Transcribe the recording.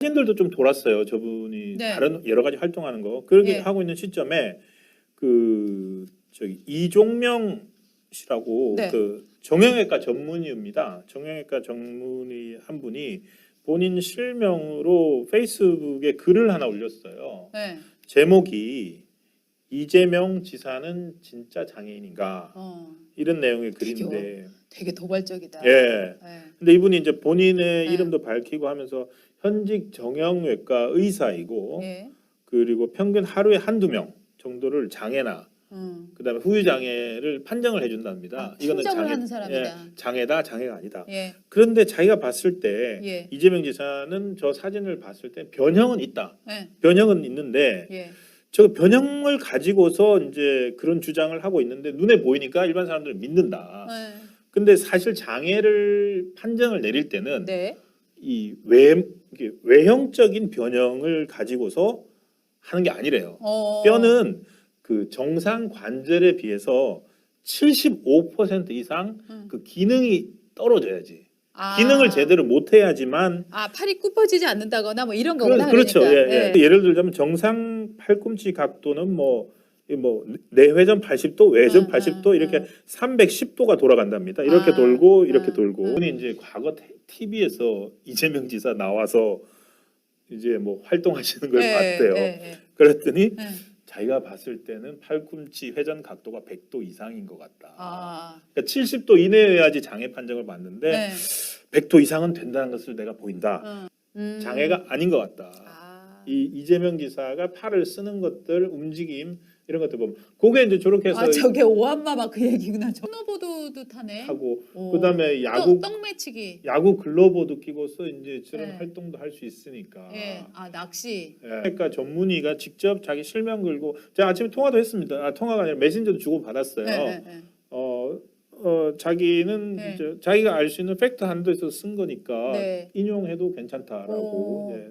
사진들도 좀 돌았어요. 저분이 네. 다른 여러 가지 활동하는 거 그렇게 예. 하고 있는 시점에 그 저기 이종명 씨라고 네. 그 정형외과 전문의입니다. 정형외과 전문의 한 분이 본인 실명으로 페이스북에 글을 하나 올렸어요. 네. 제목이 이재명 지사는 진짜 장애인인가 어, 이런 내용의. 글인데 되게 도발적이다. 예. 네. 근데 이분이 이제 본인의 네. 이름도 밝히고 하면서 현직 정형외과 의사이고 예. 그리고 평균 하루에 한두 명 정도를 장애나 음. 그다음에 후유 장애를 판정을 해준답니다. 아, 판정을 하는 사람이다. 예, 장애다 장애가 아니다. 예. 그런데 자기가 봤을 때 예. 이재명 지사는 저 사진을 봤을 때 변형은 있다. 예. 변형은 있는데 예. 저 변형을 가지고서 이제 그런 주장을 하고 있는데 눈에 보이니까 일반 사람들은 믿는다. 네. 근데 사실 장애를 판정을 내릴 때는 네. 이 외, 외형적인 변형을 가지고서 하는 게 아니래요. 어. 뼈는 그 정상 관절에 비해서 75% 이상 음. 그 기능이 떨어져야지. 아. 기능을 제대로 못 해야지만 아 팔이 굽어지지 않는다거나 뭐 이런 그, 거구나. 그렇죠. 그러니까. 예, 예. 예를 들자면 정상 팔꿈치 각도는 뭐이 뭐 내회전 80도, 외전 음, 80도 음, 이렇게 음. 310도가 돌아간답니다. 이렇게 아, 돌고 이렇게 음, 돌고. 음. 분이 이제 과거 TV에서 이재명 지사 나와서 이제 뭐 활동하시는 걸 예, 봤대요. 예, 예. 그랬더니 예. 자기가 봤을 때는 팔꿈치 회전 각도가 100도 이상인 것 같다. 아. 그러니까 70도 이내여야지 장애 판정을 받는데 네. 100도 이상은 된다는 것을 내가 보인다. 음. 장애가 아닌 것 같다. 아. 이 이재명 지사가 팔을 쓰는 것들 움직임 이런 것들 보면 그게 이제 저렇게 해서 아 저게 오한마 막그 얘기구나. 스노보드도 타네. 하고 오. 그다음에 야구 떡, 떡매치기. 야구 글러브도 끼고서 이제 저런 네. 활동도 할 수 있으니까. 예. 아 낚시. 예. 그러니까 전문의가 직접 자기 실명 걸고 제가 아침에 통화도 했습니다. 아, 통화가 아니라 메신저도 주고 받았어요. 예, 예, 예. 어, 어 자기는 네. 이제 자기가 알 수 있는 팩트 한도에서 쓴 거니까 네. 인용해도 괜찮다라고 오. 예,